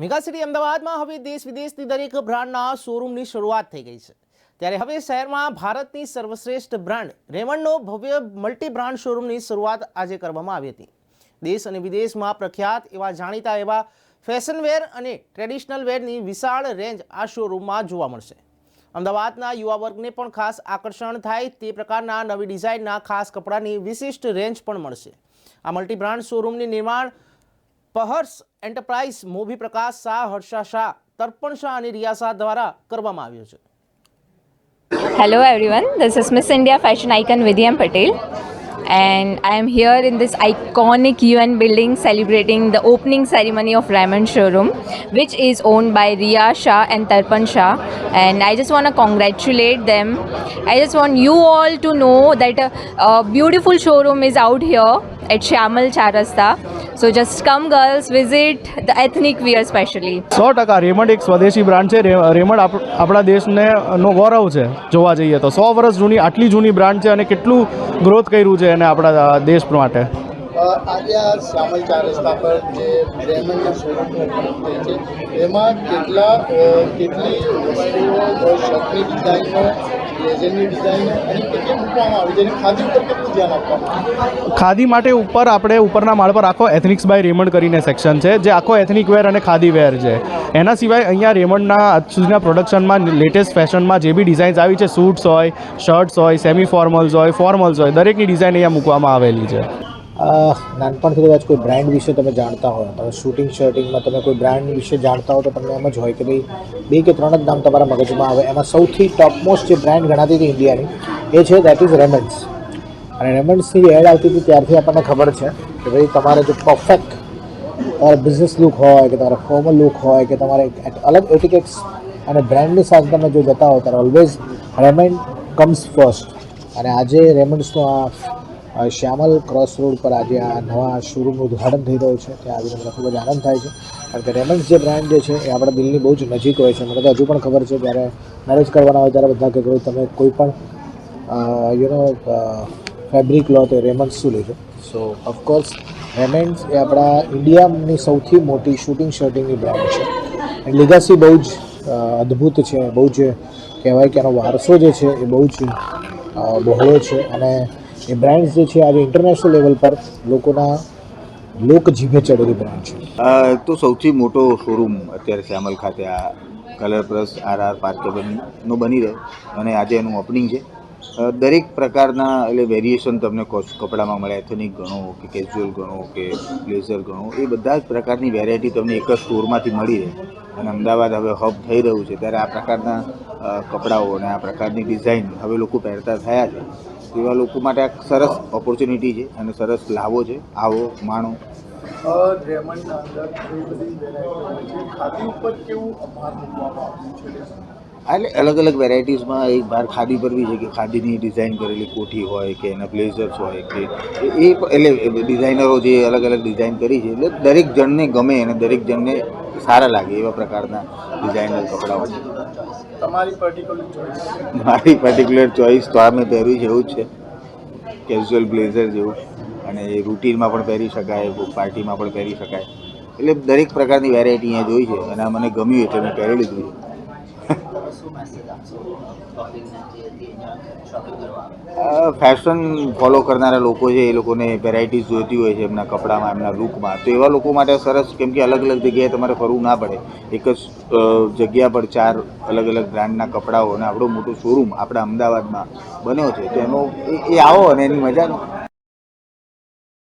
Mega city અમદાવાદમાં હવે દેશ વિદેશની દરેક બ્રાન્ડના શોરૂમની શરૂઆત થઈ ગઈ છે. ત્યારે હવે શહેરમાં ભારતની સર્વશ્રેષ્ઠ બ્રાન્ડ રેમન્ડનો ભવ્ય મલ્ટી બ્રાન્ડ શોરૂમની શરૂઆત આજે કરવામાં આવી હતી. દેશ અને વિદેશમાં પ્રખ્યાત એવા જાણીતા એવા ફેશન વેર અને ટ્રેડિશનલ વેરની વિશાળ રેન્જ આ શોરૂમમાં જોવા મળશે. અમદાવાદના યુવા વર્ગને પણ ખાસ આકર્ષણ થાય તે પ્રકારના નવી ડિઝાઇનના ખાસ કપડાની વિશિષ્ટ રેન્જ પણ મળશે. આ મલ્ટી બ્રાન્ડ શોરૂમની નિર્માણ પહર્સ એન્ટરપ્રાઇઝ મોભી પ્રકાશ શાહ હર્ષા શાહ તર્પણ શાહ અને રિયા શાહ દ્વારા કરવામાં આવ્યો છે Hello everyone, this is Miss India fashion icon Vidyam Patel and I am here in this iconic UN building celebrating the opening ceremony of Raymond showroom which is owned by Riya Shah and Tarpan Shah and I just want to congratulate them. I just want you all to know that a, a beautiful showroom is out here at Shyamal Charasta. So just come girls, visit the ethnic wear specially. સો ટકા Raymond એક સ્વદેશી brand છે Raymond આપણા દેશને નો ગૌરવ છે જોવા જઈએ તો સો વર્ષ જૂની આટલી જૂની બ્રાન્ડ છે અને કેટલું ગ્રોથ કર્યું છે એને આપણા દેશ માટે આજે આ શ્યામલ ચાર રસ્તા પર જે રેમન્ડના શોરૂમ થઈ છે, એમાં કેટલા કેટલી વસ્તુઓ શર્ટની ડિઝાઇનો બ્લેઝરની ડિઝાઇનો અને કેટલી મૂકવામાં આવી છે ખાદી ઉપર કેટલું ધ્યાન આપવામાં ખાદી માટે ઉપર આપણે ઉપરના માળ પર આખો એથનિક્સ બાય રેમંડ કરીને સેક્શન છે, જે આખો એથનિક વેર અને ખાદી વેર છે. એના સિવાય અહીંયા રેમંડના આજ સુધીના પ્રોડક્શનમાં લેટેસ્ટ ફેશનમાં જે બી ડિઝાઇન્સ આવી છે સૂટ્સ હોય શર્ટ્સ હોય સેમી ફોર્મલ્સ હોય ફોર્મલ્સ હોય, દરેકની ડિઝાઇન અહીંયા મૂકવામાં આવેલી છે. નાનપણથી કદાચ કોઈ બ્રાન્ડ વિશે તમે જાણતા હોય, તમે શૂટિંગ શર્ટિંગમાં તમે કોઈ બ્રાન્ડ વિશે જાણતા હો તો તમને એમ જ હોય કે ભાઈ બે કે ત્રણ જ નામ તમારા મગજમાં આવે. એમાં સૌથી ટોપમોસ્ટ જે બ્રાન્ડ ગણાતી હતી ઇન્ડિયાની, એ છે દેટ ઇઝ રેમન્ડ્સ અને રેમન્ડ્સની એડ આવતી હતી ત્યારથી આપણને ખબર છે કે ભાઈ તમારે જો પરફેક્ટ તમારા બિઝનેસ લુક હોય કે તમારા ફોર્મલ લુક હોય કે તમારે અલગ એટિકેટ્સ અને બ્રાન્ડની સાથે તમે જો જતા હો ત્યારે ઓલવેઝ રેમન્ડ કમ્સ ફર્સ્ટ અને આજે રેમન્ડ્સનો આ શ્યામલ ક્રોસ રોડ પર આજે આ નવા શોરૂમનું ઉદ્ઘાટન થઈ રહ્યું છે. ત્યાં આવીને મને ખૂબ જ આનંદ થાય છે. કારણ કે રેમન્ડ્સ જે બ્રાન્ડ જે છે, એ આપણા દિલની બહુ જ નજીક હોય છે. મને તો હજુ પણ ખબર છે, જ્યારે મેરેજ કરવાના હોય ત્યારે બધા કે તમે કોઈ પણ યુ નો ફેબ્રિક લો તો રેમન્ડ્સ શું લેજો. સો ઓફકોર્સ રેમન્ડ્સ એ આપણા ઇન્ડિયાની સૌથી મોટી શૂટિંગ શર્ટિંગની બ્રાન્ડ છે. લીગાસી બહુ જ અદ્ભુત છે. બહુ જ કહેવાય કે એનો વારસો જે છે, એ બહુ જ બહોળો છે. અને એ બ્રાન્ડ્સ જે છે, આજે ઇન્ટરનેશનલ લેવલ પર લોકોના લોક જીભે ચડેલી બ્રાન્ડ છે. તો સૌથી મોટો શોરૂમ અત્યારે શ્યામલ ખાતે આ કલર પ્લસ આર આર પાર્કેબલનો બની રહ્યો અને આજે એનું ઓપનિંગ છે. દરેક પ્રકારના એટલે વેરિએશન તમને કપડામાં મળે એથનિક ગણો કે કેઝ્યુઅલ ગણો કે બ્લેઝર ગણો, એ બધા જ પ્રકારની વેરાયટી તમને એક જ સ્ટોરમાંથી મળી રહે. અને અમદાવાદ હવે હબ થઈ રહ્યું છે, ત્યારે આ પ્રકારના કપડાઓ અને આ પ્રકારની ડિઝાઇન હવે લોકો પહેરતા થયા છે. એવા લોકો માટે આ સરસ ઓપોર્ચ્યુનિટી છે અને સરસ લાવો છે. આવો, માણો. રેમન્ડના અંદર ઘણી ઉપર કેવું ભાર મૂકવામાં આવ્યું છે? એટલે અલગ અલગ વેરાયટીઝમાં એક બાર ખાદી પર બી છે કે ખાદીની ડિઝાઇન કરેલી કોઠી હોય કે એના બ્લેઝર્સ હોય કે એ એ એટલે ડિઝાઇનરો જે અલગ અલગ ડિઝાઇન કરી છે એટલે દરેક જણને ગમે અને દરેક જણને સારા લાગે એવા પ્રકારના ડિઝાઇનર કપડાઓ છે. તમારી પર્ટિક્યુલર ચોઈસ મારી પર્ટિક્યુલર ચોઈસ તો આ મેં પહેર્યું છે એવું જ છે. કેઝ્યુઅલ બ્લેઝર જેવું. અને એ રૂટીનમાં પણ પહેરી શકાય પાર્ટીમાં પણ પહેરી શકાય. એટલે દરેક પ્રકારની વેરાયટી અહીંયા જોઈ છે. અને મને ગમ્યું એટલે મેં પહેરી લીધું છે. ફેશન ફોલો કરનારા લોકો છે, એ લોકોને વેરાયટીઝ જોઈતી હોય છે, એમના કપડામાં, એમના લુકમાં તો એવા લોકો માટે સરસ, કેમ કે અલગ અલગ જગ્યાએ તમારે ફરવું ના પડે. એક જ જગ્યા પર ચાર અલગ અલગ બ્રાન્ડના કપડાઓ અને આપણો મોટો શોરૂમ આપણા અમદાવાદમાં બન્યો છે. તો એનો, એ- આવો અને એની મજા